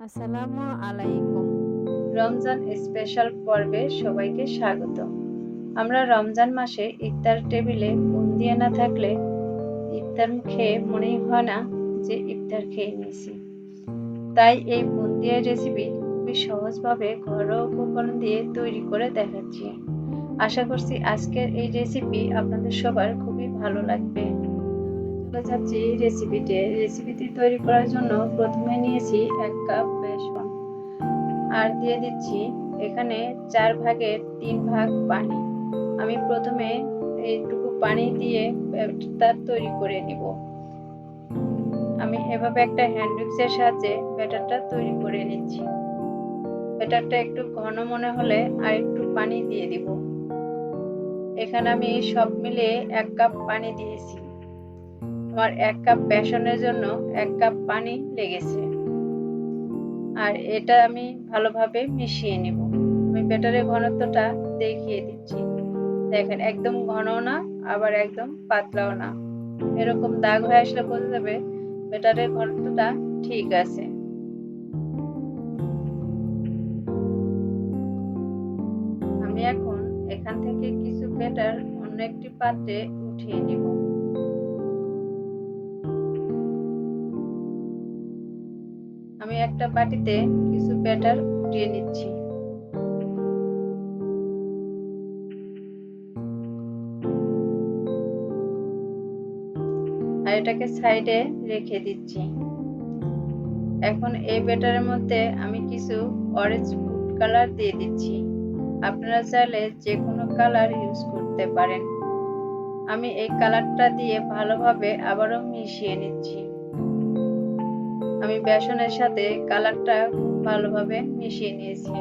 আসসালামু আলাইকুম। রমজান স্পেশাল পর্বে সবাইকে স্বাগত। আমরা রমজান মাসে ইফতার টেবিলে বুন্দিয়া না থাকলে ইফতার খেয়ে মনেই হয় না যে ইফতার খেয়ে নিয়েছি। তাই এই বুন্দিয়ার রেসিপি খুবই সহজভাবে ঘরোয়া উপকরণ দিয়ে তৈরি করে দেখাচ্ছি। আশা করছি আজকের এই রেসিপি আপনাদের সবার খুবই ভালো লাগবে। চলে যাচ্ছি রেসিপিতে রেসিপিটি তৈরি করার জন্য প্রথমে নিয়েছি এক কাপ বেসন। আর দিয়ে দিচ্ছি এখানে চার ভাগের তিন ভাগ পানি। আমি প্রথমে এইটুকু পানি দিয়ে ব্যাটারটা তৈরি করে নিব। আমি এভাবে একটা হ্যান্ড মিক্সের সাহায্যে ব্যাটারটা তৈরি করে নিচ্ছি। ব্যাটারটা একটু ঘন মনে হলে আর একটু পানি দিয়ে দিব। এখানে আমি সব মিলিয়ে এক কাপ পানি দিয়েছি। আমার এক কাপ বেসনের জন্য এক কাপ পানি লেগেছে। আর এটা আমি ভালোভাবে মিশিয়ে নেব। আমি ব্যাটারের ঘনত্বটা দেখিয়ে দিচ্ছি। দেখেন, একদম ঘনও না, আবার একদম পাতলাও না। এরকম দাগ হয়ে আসলে বোঝা যাবে ব্যাটারের ঘনত্বটা ঠিক আছে। আমি এখন এখান থেকে কিছু ব্যাটার অন্য একটি পাত্রে উঠিয়ে নিব। আমি একটা বাটিতে কিছু ব্যাটার উঠিয়ে নিচ্ছি। আর এটাকে সাইডে রেখে দিচ্ছি। এখন এই ব্যাটারের মধ্যে আমি কিছু অরেঞ্জ ফুড কালার দিয়ে দিচ্ছি। আপনারা চাইলে যে কোনো কালার ইউজ করতে পারেন। আমি এই কালারটা দিয়ে ভালোভাবে আবারও মিশিয়ে নিচ্ছি। আমি বেসনের সাথে কালারটা ভালোভাবে মিশিয়ে নিয়েছি।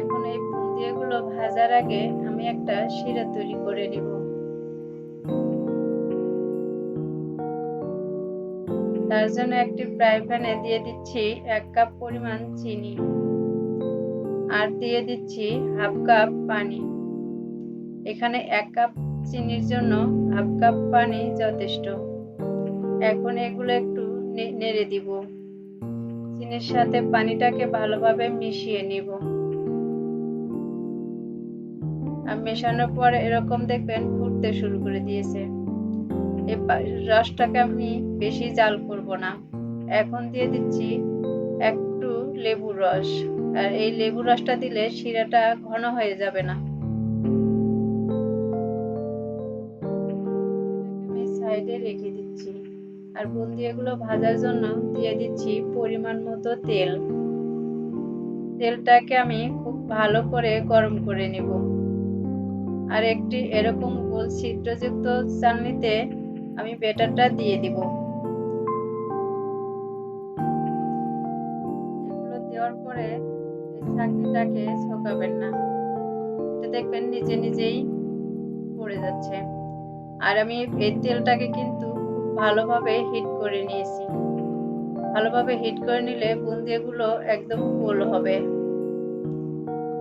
এখন এই বুন্দিয়াগুলো ভাজার আগে আমি একটা শিরা তৈরি করে নিব। তার জন্য একটি ফ্রাই প্যানে দিয়ে দিচ্ছি এক কাপ পরিমাণ চিনি আর দিয়ে দিচ্ছি হাফ কাপ পানি। এখানে এক কাপ চিনির জন্য হাফ কাপ পানি যথেষ্ট। এখন এগুলো একটু নেড়ে দিব। চিনির সাথে পানিটাকে ভালোভাবে মিশিয়ে নিব। আর মেশানোর পর এরকম দেখবেন ফুটতে শুরু করে দিয়েছে। রসটাকে আমি বেশি জাল করব না। এখন দিয়ে দিচ্ছি একটু লেবুর রস। আর এই লেবু রসটা দিলে শিরাটা ঘন হয়ে যাবে না। সাইডে রেখে দিচ্ছি। আর বুন্দিয়াগুলো ভাজার জন্য দিয়ে দিচ্ছি পরিমাণ মতো তেল। তেলটাকে আমি খুব ভালো করে গরম করে নেব। আর একটি এরকম গোল ছিদ্রযুক্ত চালনিতে আমি বেটারটা দিয়ে দিব। এগুলো দেওয়ার পরে চাকরিটাকে না। এটা দেখবেন নিজে নিজেই পড়ে যাচ্ছে। আর আমি এই তেলটাকে কিন্তু ভালোভাবে হিট করে নিয়েছি। ভালোভাবে হিট করে নিলে বুন্দিয়াগুলো একদম গোল হবে।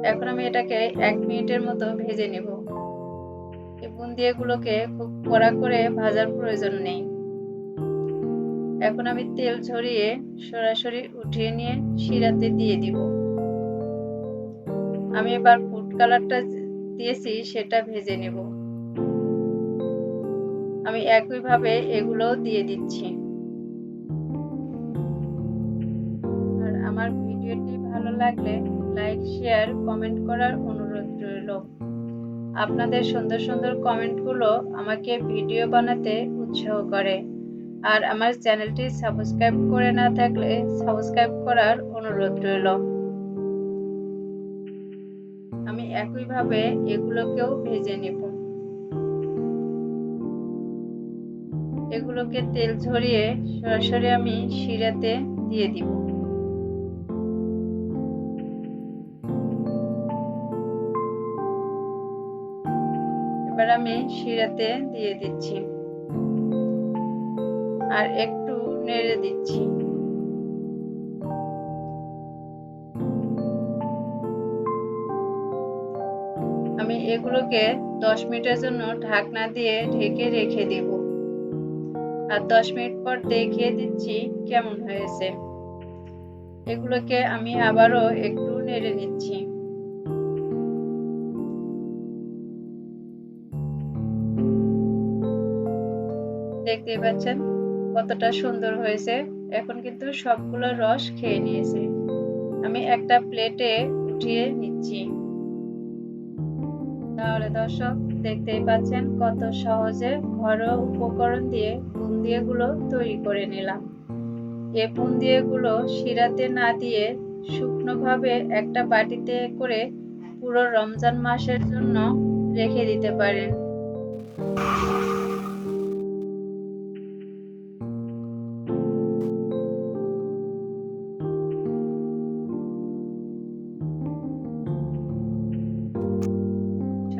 এখন আমি এটাকে এক মিনিটের মতো ভেজে নেব। এই বুন্দিয়াগুলোকে খুব কড়া করে ভাজার প্রয়োজন নেই। এখন আমি তেল ঝরিয়ে সরাসরি উঠিয়ে নিয়ে শিরাতে দিয়ে দিব। আমি এবার ফুড কালারটা দিয়েছি, সেটা ভেজে নেব। আমি একইভাবে এগুলো দিয়ে দিচ্ছি। আর আমার ভিডিওটি ভালো লাগলে লাইক, শেয়ার, কমেন্ট করার অনুরোধ রইল। আপনাদের সুন্দর সুন্দর কমেন্টগুলো আমাকে ভিডিও বানাতে উৎসাহ করে। আর আমার চ্যানেলটি সাবস্ক্রাইব করে না থাকলে সাবস্ক্রাইব করার অনুরোধ রইল। আমি একইভাবে এগুলোকেও ভেজে নেব। এগুলোকে তেল ঝরিয়ে সরাসরি আমি শিরাতে দিয়ে দিব। এবার আমি শিরাতে দিয়ে দিচ্ছি। আর একটু নেড়ে দিচ্ছি। আমি এগুলোকে দশ মিনিটের জন্য ঢাকনা দিয়ে ঢেকে রেখে দিব। আর দশ মিনিট পর দেখিয়ে দিচ্ছি কেমন হয়েছে। এগুলোকে আমি আবারও একটু নেড়ে নিচ্ছি। দেখতেই পাচ্ছেন কতটা সুন্দর হয়েছে। এখন কিন্তু সবগুলো রস খেয়ে নিয়েছে। আমি একটা প্লেটে উঠিয়ে নিচ্ছি। তাহলে দর্শক দেখতেই পাচ্ছেন কত সহজে ঘরোয়া উপকরণ দিয়ে বুন্দিয়াগুলো তৈরি করে নিলাম। এ বুন্দিয়াগুলো শিরাতে না দিয়ে শুকনোভাবে একটা বাটিতে করে পুরো রমজান মাসের জন্য রেখে দিতে পারেন।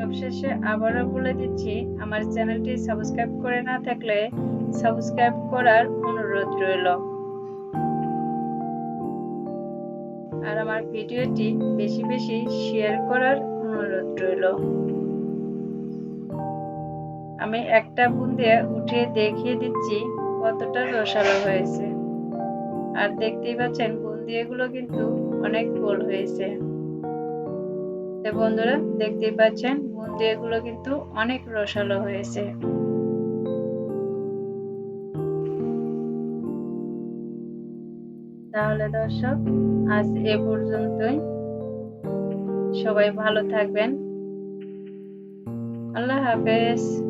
সবশেষে আবারও বলে দিচ্ছি, আমার চ্যানেলটি সাবস্ক্রাইব করে না থাকলে সাবস্ক্রাইব করার অনুরোধ রইল। আর আমার ভিডিওটি বেশি বেশি শেয়ার করার অনুরোধ রইল। আমি একটা বুন্দে উঠে দেখিয়ে দিচ্ছি কতটা রসালো হয়েছে। আর দেখতেই পাচ্ছেন বুন্দিয়াগুলো কিন্তু অনেক গোল হয়েছে। তো বন্ধুরা, দেখতেই পাচ্ছেন বুন্দিয়াগুলো কিন্তু অনেক রসালো হয়েছে। তাহলে দর্শক, আজ এ পর্যন্তই। সবাই ভালো থাকবেন। আল্লাহ হাফেজ।